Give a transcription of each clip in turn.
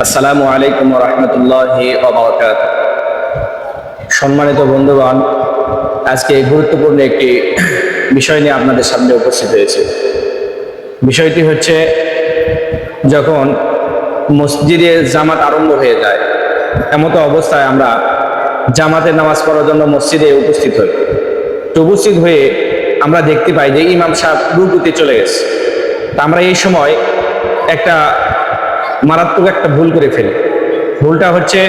আসসালামু আলাইকুম রহমতুল্লাহি সম্মানিত বন্ধুগণ, আজকে গুরুত্বপূর্ণ একটি বিষয় নিয়ে আপনাদের সামনে উপস্থিত হয়েছে। বিষয়টি হচ্ছে, যখন মসজিদে জামাত আরম্ভ হয়ে যায়, এমতো অবস্থায় আমরা জামাতের নামাজ পড়ার জন্য মসজিদে উপস্থিত হই। তো উপস্থিত হয়ে আমরা দেখতে পাই যে ইমাম সাহেব রুকুতে চলে গেছে। আমরা এই সময় একটা মারাত্মক একটা ভুল করে ফেলি। ভুলটা হচ্ছে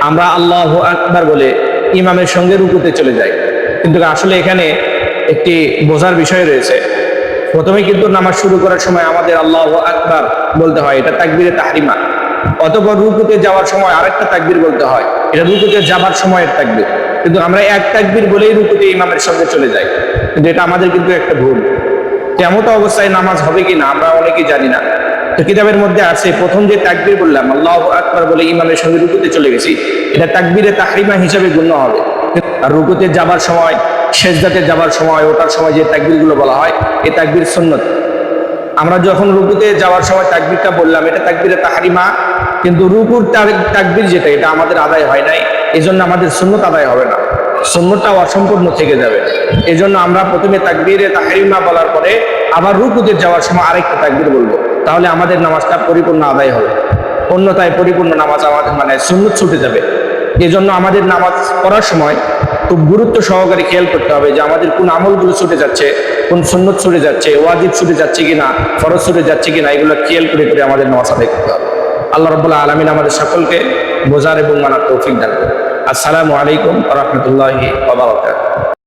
আমরা আল্লাহ আকবার বলে ইমামের সঙ্গে রুকুতে চলে যাই। কিন্তু আসলে এখানে একটি বোঝার বিষয় রয়েছে। প্রথমে কিন্তু নামাজ শুরু করার সময় আমাদের আল্লাহ আকবার বলতে হয়, এটা তাকবিরে তাহরিমা। অতপর রুকুতে যাওয়ার সময় আরেকটা তাকবির বলতে হয়, এটা রুকুতে যাবার সময়ের তাকবির। কিন্তু আমরা এক তাকবির বলেই রুকুতে ইমামের সঙ্গে চলে যাই। কিন্তু এটা আমাদের কিন্তু একটা ভুল। তেমতো অবস্থায় নামাজ হবে কি না আমরা অনেকেই জানি না। তো কিতাবের মধ্যে আছে, প্রথম যে তাকবির বললাম, আল্লাহ আকবার বলে ইমামের সঙ্গে রুকুতে চলে গেছি, এটা তাকবিরে তাহরিমা হিসাবে গণ্য হবে। আর রুকুতে যাবার সময় শেষদাতে যাবার সময় ওটার সময় যে তাকবিরগুলো বলা হয়, এ তাকবির সুন্নত। আমরা যখন রুকুতে যাওয়ার সময় তাকবিরটা বললাম, এটা তাকবিরে তাহারিমা, কিন্তু রুকুর তাকবির যেটা, এটা আমাদের আদায় হয় নাই এই জন্য আমাদের সুন্নত আদায় হবে না। সুন্নতটাও অসম্পূর্ণ থেকে যাবে। এই জন্য আমরা প্রথমে তাকবিরে তাহারিমা বলার পরে, আবার রুকুতে যাওয়ার সময় আরেকটা তাকবির বলব। তাহলে আমাদের নামাজটা পরিপূর্ণ আদায় হবে। অন্যথায় পরিপূর্ণ নামাজ আমাদের মানে সুন্নত ছুটে যাবে। এই জন্য আমাদের নামাজ পড়ার সময় খুব গুরুত্ব সহকারে খেয়াল করতে হবে যে আমাদের কোন আমলগুলো ছুটে যাচ্ছে, কোন সুন্নত ছুটে যাচ্ছে, ওয়াজিব ছুটে যাচ্ছে কিনা, ফরজ ছুটে যাচ্ছে কিনা, এগুলো খেয়াল করে করে আমাদের নামাজ আদায় করতে হবে। আল্লাহ রবুল্লাহ আলমিন আমাদের সকলকে বোঝার এবং মানার তৌফিক দান আসসালামু আলাইকুম রহমতুল্লাহি